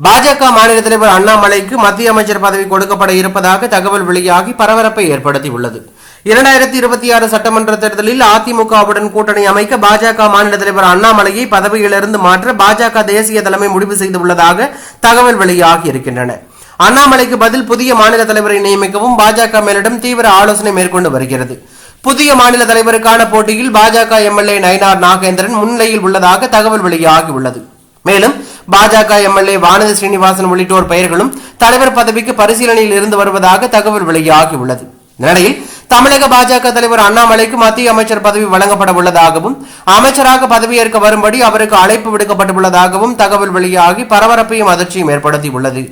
பாஜக மாநில தலைவர் அண்ணாமலைக்கு மத்திய அமைச்சர் பதவி கொடுக்கப்பட இருப்பதாக தகவல் வெளியாகி பரபரப்பை ஏற்படுத்தியுள்ளது. இரண்டாயிரத்தி இருபத்தி ஆறு சட்டமன்ற தேர்தலில் அதிமுகவுடன் கூட்டணி அமைக்க பாஜக மாநில தலைவர் அண்ணாமலையை பதவியிலிருந்து மாற்ற பாஜக தேசிய தலைமை முடிவு செய்துள்ளதாக தகவல் வெளியாகி இருக்கின்றன. அண்ணாமலைக்கு பதில் புதிய மாநில தலைவரை நியமிக்கவும் பாஜக மேலிடம் தீவிர ஆலோசனை மேற்கொண்டு வருகிறது. புதிய மாநில தலைவருக்கான போட்டியில் பாஜக எம்எல்ஏ நயனார் நாகேந்திரன் முன்னிலையில் உள்ளதாக தகவல் வெளியாகியுள்ளது உள்ளது. மேலும் பாஜக எம்எல்ஏ வானதி ஸ்ரீனிவாசன் உள்ளிட்டோர் பெயர்களும் தலைவர் பதவிக்கு பரிசீலனையில் இருந்து வருவதாக தகவல் வெளியாகி உள்ளது நிலையில் தமிழக பாஜக தலைவர் அண்ணாமலைக்கு மத்திய அமைச்சர் பதவி வழங்கப்பட உள்ளதாகவும் அமைச்சராக பதவியேற்க வரும்படி அவருக்கு அழைப்பு விடுக்கப்பட்டுள்ளதாகவும் தகவல் வெளியாகி பரபரப்பையும் அதிர்ச்சியும் ஏற்படுத்தியுள்ளது.